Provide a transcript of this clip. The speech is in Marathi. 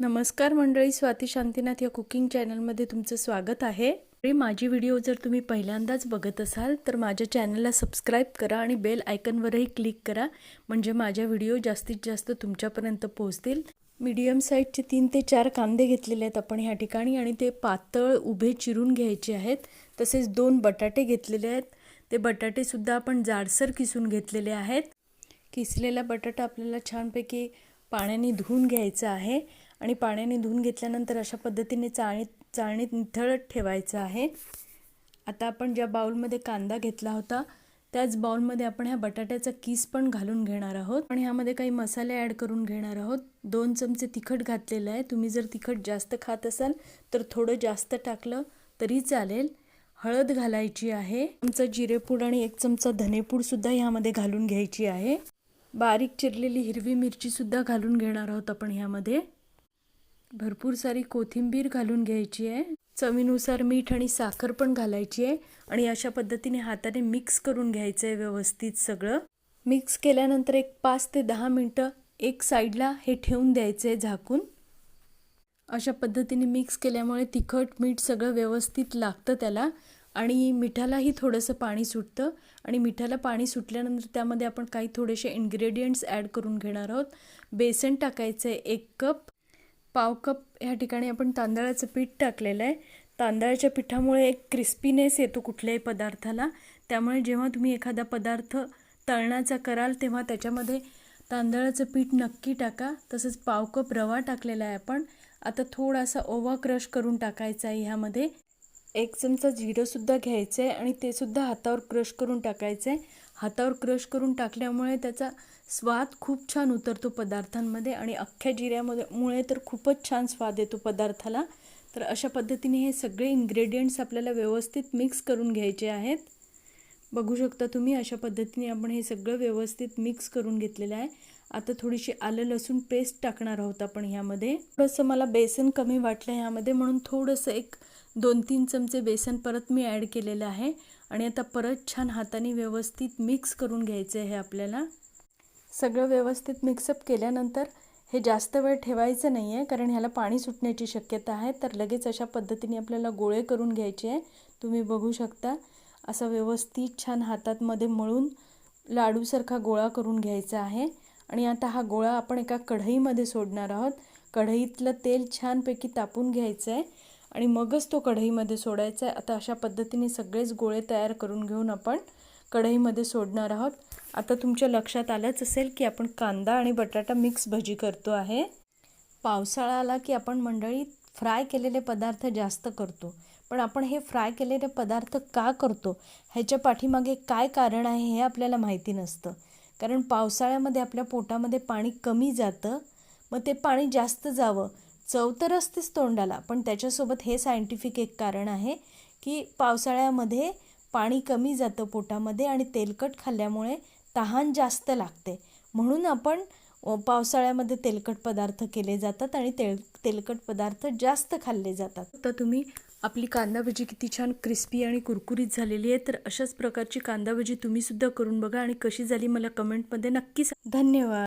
नमस्कार मंडळी स्वाती शांतीनाथ या कुकिंग चॅनलमध्ये तुमचं स्वागत आहे. माझी व्हिडिओ जर तुम्ही पहिल्यांदाच बघत असाल तर माझ्या चॅनलला सबस्क्राईब करा आणि बेल आयकनवरही क्लिक करा म्हणजे माझ्या व्हिडिओ जास्तीत जास्त तुमच्यापर्यंत पोहोचतील. मीडियम साईजचे तीन ते चार कांदे घेतलेले आहेत आपण ह्या ठिकाणी आणि ते पातळ उभे चिरून घ्यायचे आहेत. तसेच दोन बटाटे घेतलेले आहेत. ते बटाटेसुद्धा आपण जाडसर किसून घेतलेले आहेत. किसलेला बटाटा आपल्याला छानपैकी पाण्याने धुवून घ्यायचा आहे. आणि पाण्याने धुवून घेतल्यानंतर अशा पद्धतीने चाळणीत चाळणीत निथळत ठेवायचं आहे. आता आपण ज्या बाउलमध्ये कांदा घेतला होता त्याच बाऊलमध्ये आपण ह्या बटाट्याचा किस पण घालून घेणार आहोत. आणि ह्यामध्ये काही मसाले ॲड करून घेणार आहोत. दोन चमचे तिखट घातलेलं आहे. तुम्ही जर तिखट जास्त खात असाल तर थोडं जास्त टाकलं तरी चालेल. हळद घालायची आहे. चमचा जिरेपूड आणि एक चमचा धनेपूडसुद्धा ह्यामध्ये घालून घ्यायची आहे. बारीक चिरलेली हिरवी मिरचीसुद्धा घालून घेणार आहोत आपण ह्यामध्ये. भरपूर सारी कोथिंबीर घालून घ्यायची आहे. चवीनुसार मीठ आणि साखर पण घालायची आहे. आणि अशा पद्धतीने हाताने मिक्स करून घ्यायचं आहे व्यवस्थित सगळं. मिक्स केल्यानंतर एक पाच ते दहा मिनटं एक साईडला हे ठेवून द्यायचं आहे झाकून. अशा पद्धतीने मिक्स केल्यामुळे तिखट मीठ सगळं व्यवस्थित लागतं त्याला. आणि मिठालाही थोडंसं पाणी सुटतं. आणि मिठाला पाणी सुटल्यानंतर त्यामध्ये आपण काही थोडेसे इन्ग्रेडियंट्स ॲड करून घेणार आहोत. बेसन टाकायचं आहे एक कप पाव कप ह्या ठिकाणी आपण तांदळाचं पीठ टाकलेलं आहे. तांदळाच्या पिठामुळे एक क्रिस्पीनेस येतो कुठल्याही पदार्थाला. त्यामुळे जेव्हा तुम्ही एखादा पदार्थ तळण्याचा कराल तेव्हा त्याच्यामध्ये तांदळाचं पीठ नक्की टाका. तसंच पाव कप रवा टाकलेला आहे आपण. आता थोडासा ओवा क्रश करून टाकायचा आहे ह्यामध्ये. एक चमचा जिरंसुद्धा घ्यायचं आहे आणि ते सुद्धा हातावर क्रश करून टाकायचं आहे हातावर क्रश करून टाकल्यामुळे त्याचा स्वाद खूप छान उतरतो पदार्थांमध्ये आणि अख्ख्या जिऱ्यामध्ये मुळे तर खूपच छान स्वाद येतो पदार्थाला. तर अशा पद्धतीने हे सगळे इन्ग्रेडियंट्स आपल्याला व्यवस्थित मिक्स करून घ्यायचे आहेत. बघू शकता तुम्ही अशा पद्धतीने आपण हे सगळं व्यवस्थित मिक्स करून घेतलेलं आहे. आता थोडीशी आलं लसूण पेस्ट टाकणार आहोत आपण ह्यामध्ये. थोडंसं मला बेसन कमी वाटलं ह्यामध्ये म्हणून थोडंसं एक दोन तीन चमचे बेसन परत मी ॲड केलेलं आहे. आणि आता परत छान हाताने व्यवस्थित मिक्स करून घ्यायचं आहे आपल्याला. सगळं व्यवस्थित मिक्सअप केल्यानंतर हे जास्त वेळ ठेवायचं नाही आहे कारण ह्याला पाणी सुटण्याची शक्यता आहे. तर लगेच अशा पद्धतीने आपल्याला गोळे करून घ्यायचे आहे. तुम्ही बघू शकता. असा व्यवस्थित छान हातातमध्ये मळून लाडूसारखा गोळा करून घ्यायचा आहे. आणि आता हा गोळा आपण एका कढईमध्ये सोडणार आहोत. कढईतलं तेल छानपैकी तापून घ्यायचं आहे आणि मगच तो कढईमध्ये सोडायचा आहे आता अशा पद्धतीने सगळेच गोळे तयार करून घेऊन आपण कढईमध्ये सोडणार आहोत. आता तुमच्या लक्षात आलंच असेल की आपण कांदा आणि बटाटा मिक्स भजी करतो आहे. पावसाळा आला की आपण मंडळी फ्राय केलेले पदार्थ जास्त करतो. पण आपण हे फ्राय केलेले पदार्थ का करतो? ह्याच्या पाठीमागे काय कारण आहे हे आपल्याला माहिती नसतं. कारण पावसाळ्यामध्ये आपल्या पोटामध्ये पाणी कमी जातं मग ते पाणी जास्त जावं. चव तर असतेच तोंडाला पण त्याच्यासोबत हे सायंटिफिक एक कारण आहे की पावसाळ्यामध्ये पाणी कमी जातं पोटामध्ये आणि तेलकट खाल्ल्यामुळे तहान जास्त लागते. म्हणून आपण पावसाळ्यामध्ये तेलकट पदार्थ केले जातात आणि तेल तेलकट पदार्थ जास्त खाल्ले जातात. तर तुम्ही आपली कांदा भजी किती छान क्रिस्पी आणि कुरकुरीत झालेली आहे. तर अशाच प्रकारची कांदा भजी तुम्ही सुद्धा करून बघा आणि कशी झाली मला कमेंटमध्ये नक्कीच धन्यवाद.